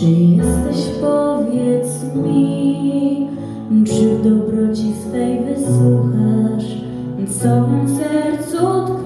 Czy jesteś, powiedz mi, czy w dobroci swej wysłuchasz, co w sercu tkwi?